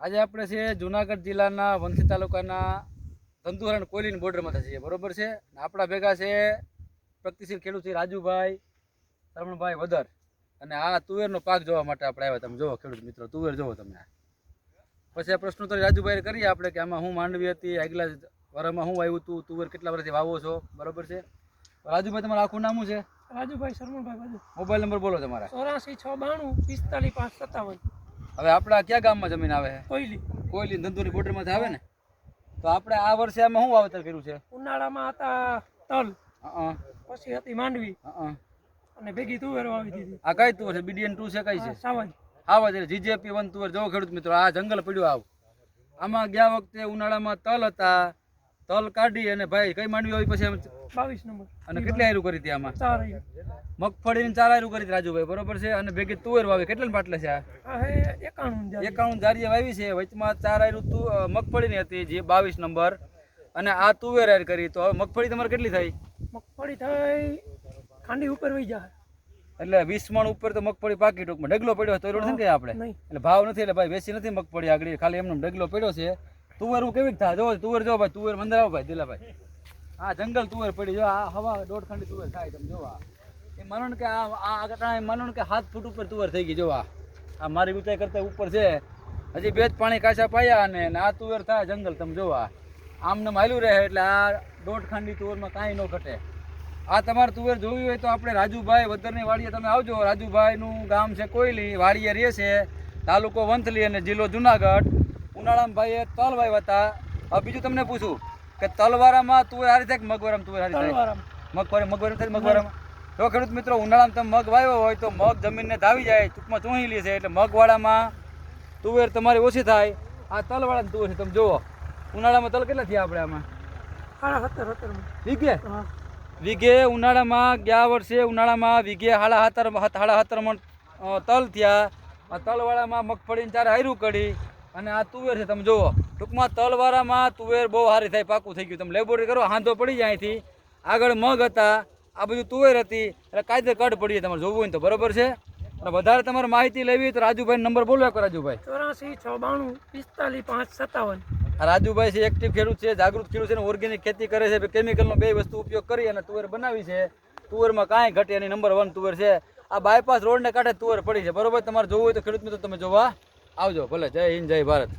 આજે આપણે છે જુનાગઢ જિલ્લાના વંથલી તાલુકાના ધંધુરા અને કોયલીની બોર્ડરમાં છીએ બરોબર છે? આપણા ભેગા છે પ્રગતિશીલ ખેડૂત છે રાજુભાઈ રમણભાઈ વદર. અને આ તુવેરનો પાક જોવા માટે આપણે આવ્યા. તમે જોવો ખેડૂત મિત્રો તુવેર જોવો તમે પછી આ પ્રશ્નોત્તરી રાજુભાઈ કરીએ આપણે કે આમાં હું માંડવી હતી આગલા વરમાં હું આવ્યું હતું તુવેર કેટલા વર્ષથી વાવો છો બરોબર છે? રાજુભાઈ તમારું આખું નામ છે? રાજુભાઈ શર્માભાઈ મોબાઈલ નંબર બોલો તમારા. ચોરાસી છ બાણું પિસ્તાલીસ પાંચ સત્તાવન. હવે આપણા ક્યાં ગામમાં જમીન આવે છે? કોયલી. કોયલી ધંધોની બોર્ડરમાંથી આવે ને? તો આપણે આ વર્ષે આમાં શું વાવેતર કર્યું છે? ઉનાળામાં હતા તલ પછી હતી માંડવી. અને ભેગી તુવેર વાવી દીધી. આ કઈ તુવેર છે? બીડીએન ટુ છે કઈ છે? સાવજ આવા છે જીજેપી વન તુવેર જો ખેડૂત મિત્રો. આ જંગલ પડ્યું આવ. આમાં ગયા વખતે ઉનાળામાં તલ હતા તલ કાઢી અને ભાઈ કઈ માંડવી આવી પછી એમ- બાવીસ નંબર. અને કેટલી આયરું કરી હતી આમાં? ચાર અહીં. મગફળીની ચાર આયરું કરી રાજુભાઈ બરોબર છે? અને ભેગી તુવેર વાવી કેટલા પાટલે છે આ? એકાણું. જારીએ વાવી છે. વચમાં ચાર આયરું મગફળી ની મગફળીની હતી જે બાવીસ નંબર. અને આ તુવેર આયર કરી. તો હવે મગફળી તમારે કેટલી થઈ? મગફળી થઈ ખાંડી ઉપર વહી જાય એટલે વીસ મણ ઉપર તો મગફળી પાકી ટૂંકમાં. ડગલો પડ્યો તો નથી આપણે? એટલે ભાવ નથી એટલે ભાઈ બેસી નથી મગફળી આગળ. ખાલી એમનો ડગલો પડ્યો છે. તુવેર હું કેવી થાય? જો, તુવેર જો ભાઈ, તુવેર મંદર આવો ભાઈ, દિલાભાઈ. આ જંગલ તુવેર પડી જો આ હવા દોઢ ખંડી તુવેર થાય તમે જો એ માનો કે આ આ માનો કે હાથ ફૂટ ઉપર તુવેર થઈ ગઈ જો આ. આ મારી ઊંચાઈ કરતા ઉપર છે. હજી બે જ પાણી કાચા પાયા અને આ તુવેર થાય જંગલ, તમે જો આ. આમને માયલું રહે એટલે આ દોઢ ખાંડી તુવેરમાં કાંઈ ન ઘટે. આ તમારે તુવેર જોવી હોય તો આપણે રાજુભાઈ વદરની વાડીએ તમે આવજો. રાજુભાઈનું ગામ છે કોયલી, વાડીએ રહે છે. તાલુકો વંથલી અને જિલ્લો જુનાગઢ. ઉનાળામાં ભાઈએ તલ વાવ્યા હતા હવે બીજું તમને પૂછું કે તલવારામાં તુવેર હારી થાય કે મગવારામાં તુવેર હારી થાય? મગવારે મગવારે થાય મગવારામાં? જો ખેડૂત મિત્રો ઉનાળામાં તમે મગ વાવ્યો હોય તો મગ જમીનને ધાવી જાય ટૂંકમાં ચોહી લે છે. એટલે મગવાળામાં તુવેર તમારી ઓછી થાય આ તલવાળાની તુવેર છે. તમે જુઓ ઉનાળામાં તલ કેટલા થયા આપણે આમાં? સાડા સત્તર વીઘે? વીઘે ઉનાળામાં ગયા વર્ષે ઉનાળામાં વીઘે હાડા હાતર હાડા હાતર મણ તલ થયા. આ તલવાળામાં મગફળીને ચારે હાયરું કરી. અને આ તુવેર છે તમે જુઓ. ટૂંકમાં તલવાળામાં તુવેર બહુ સારી થાય પાકું થઈ ગયું. તમે લેબોરેટરી કરો હાંધો પડી જાય અહીંથી. આગળ મગ હતા આ બધું તુવેર હતી. એટલે કાયદે કટ પડી તમારે જોવું હોય ને તો બરોબર છે? અને વધારે તમારે માહિતી લેવી તો રાજુભાઈ નંબર બોલો એક રાજુભાઈ. ચોરાસી છ બાણું પિસ્તાલીસ પાંચ સત્તાવન. રાજુભાઈ છે એક્ટિવ ખેડૂત છે જાગૃત ખેડૂત છે ઓર્ગેનિક ખેતી કરે છે. કેમિકલનો બે વસ્તુ ઉપયોગ કરી અને તુવેર બનાવી છે. તુવેરમાં કાંઈ ઘટે એની નંબર વન તુવેર છે. આ બાયપાસ રોડને કાંઠે તુવેર પડી છે. બરોબર? તમારે જોવું હોય તો ખેડૂત મિત્રો તમે જોવા. આવજો ભલે જય હિન્દ જય ભારત.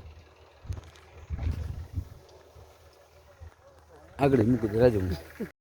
આગળ મૂકી રાજુ.